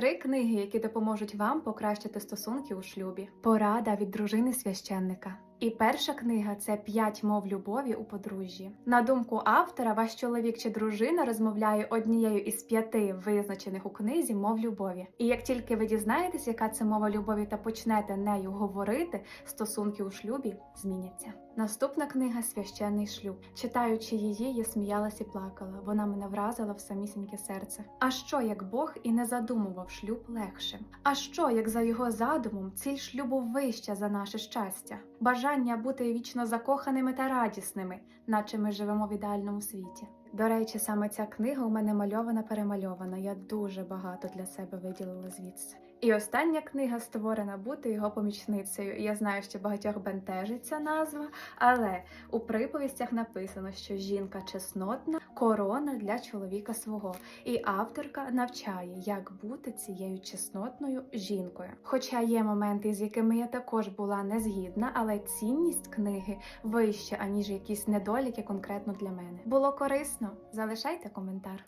Три книги, які допоможуть вам покращити стосунки у шлюбі. Порада від дружини священника. І перша книга це п'ять мов любові у подружжі. На думку автора, ваш чоловік чи дружина розмовляє однією із п'яти визначених у книзі мов любові. І як тільки ви дізнаєтесь, яка це мова любові, та почнете нею говорити, стосунки у шлюбі зміняться. Наступна книга Священний шлюб. Читаючи її, я сміялась і плакала. Вона мене вразила в самісіньке серце. А що як Бог і не задумував шлюб легшим? А що як за його задумом ціль шлюбу вища за наше щастя? Бажання бути вічно закоханими та радісними, наче ми живемо в ідеальному світі. До речі, саме ця книга у мене мальована перемальована. Я дуже багато для себе виділила звідси. І остання книга створена бути його помічницею. Я знаю, що багатьох бентежить ця назва, але у приповістях написано, що жінка чеснотна корона для чоловіка свого. І авторка навчає, як бути цією чеснотною жінкою. Хоча є моменти, з якими я також була не згідна, але цінність книги вища, аніж якісь недоліки конкретно для мене. Було корисно? Залишайте коментар.